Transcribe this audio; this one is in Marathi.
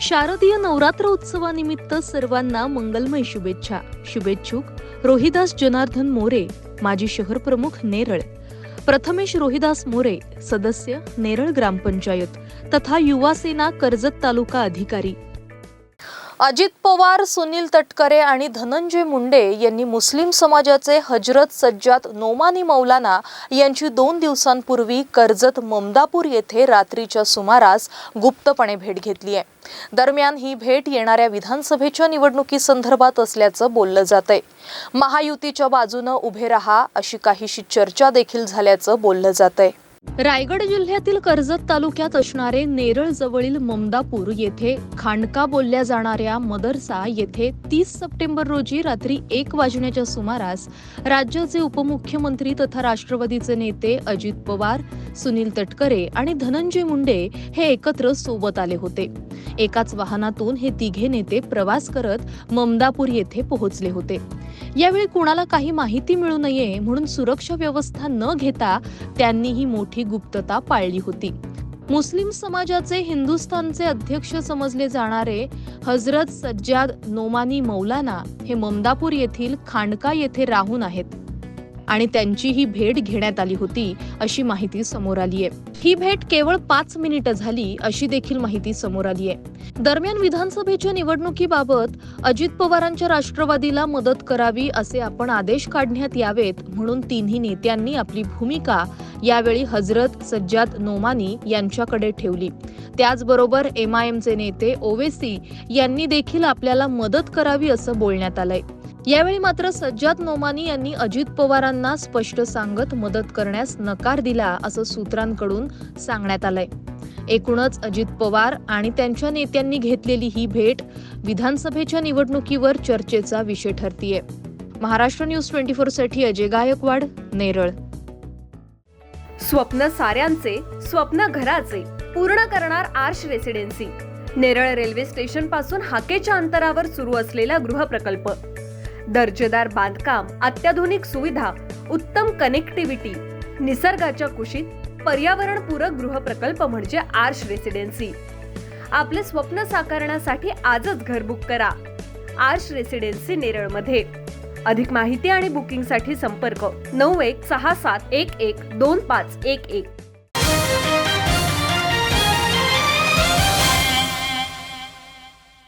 शारदीय नवरात्र उत्सवानिमित्त सर्वांना मंगलमय शुभेच्छा. शुभेच्छुक रोहिदास जनार्दन मोरे माजी शहर प्रमुख नेरळ. प्रथमेश रोहिदास मोरे सदस्य नेरळ ग्रामपंचायत तथा युवा सेना कर्जत तालुका अधिकारी. अजित पवार सुनील तटकरे आणि धनंजय मुंडे यांनी मुस्लिम समाजाचे हजरत सज्जात नोमानी मौलाना यांची दोन दिवसांपूर्वी कर्जत ममदापूर येथे रात्रीच्या सुमारास गुप्तपणे भेट घेतली आहे. दरम्यान ही भेट येणाऱ्या विधानसभेच्या निवडणुकीसंदर्भात असल्याचं बोललं जातंय. महायुतीच्या बाजूनं उभे रहा अशी काहीशी चर्चा देखील झाल्याचं बोललं जातंय. रायगड जिल्ह्यातील कर्जत तालुक्यात असणारे नेरळ जवळील ममदापूर येथे खांडका बोलल्या जाणाऱ्या मदरसा येथे तीस सप्टेंबर रोजी रात्री एक वाजण्याच्या सुमारास राज्याचे उपमुख्यमंत्री तथा राष्ट्रवादीचे नेते अजित पवार सुनील तटकरे आणि धनंजय मुंडे हे एकत्र सोबत आले होते. एकाच वाहनातून हे तिघे नेते प्रवास करत ममदापूर येथे पोहोचले होते. यावेळी कुणाला काही माहिती मिळू नये म्हणून सुरक्षा व्यवस्था न घेता त्यांनी ही मोठी गुप्तता पाळली होती. मुस्लिम समाजाचे हिंदुस्थानचे अध्यक्ष समजले जाणारे हजरत सज्जाद नोमानी मौलाना हे ममदापूर येथील खांडका येथे राहून आहेत. आणि त्यांची ही भेट घेण्यात आली होती अशी माहिती समोर आली आहे. ही भेट केवळ पाच मिनिटं झाली अशी देखील माहिती समोर आली आहे. दरम्यान विधानसभेच्या निवडणुकीबाबत अजित पवारांच्या राष्ट्रवादीला मदत करावी असे आपण आदेश काढण्यात यावेत म्हणून तिन्ही नेत्यांनी आपली भूमिका यावेळी हजरत सज्जाद नोमानी यांच्याकडे ठेवली. त्याचबरोबर एम आय एमचे नेते ओवेसी यांनी देखील आपल्याला मदत करावी असं बोलण्यात आलंय. यावेळी मात्र सज्जाद नोमानी यांनी अजित पवारांना स्पष्ट सांगत मदत करण्यास नकार दिला असं सूत्रांकडून सांगण्यात आलंय. एकूणच अजित पवार आणि त्यांच्या नेत्यांनी घेतलेली ही भेट विधानसभेच्या निवडणुकीवर चर्चेचा विषय ठरतीये. महाराष्ट्र न्यूज ट्वेंटी फोरसाठी अजय गायकवाड नेरळ. स्वप्न साऱ्यांचे स्वप्न घराचे पूर्ण करणार आर्श रेसिडेन्सी. नेरळ रेल्वे स्टेशनपासून हाकेच्या अंतरावर सुरू असलेला गृहप्रकल्प. दर्जेदार बांधकाम अत्याधुनिक सुविधा उत्तम कनेक्टिव्हिटी निसर्गाच्या कुशीत पर्यावरणपूरक गृहप्रकल्प म्हणजे आर्श रेसिडेन्सी. आपले स्वप्न साकारण्यासाठी आजच घर बुक करा. आर्श रेसिडेन्सी नेरळमध्ये. अधिक माहिती आणि बुकिंगसाठी संपर्क नऊ एक सहा सात एक एक दोन पाच एक एक.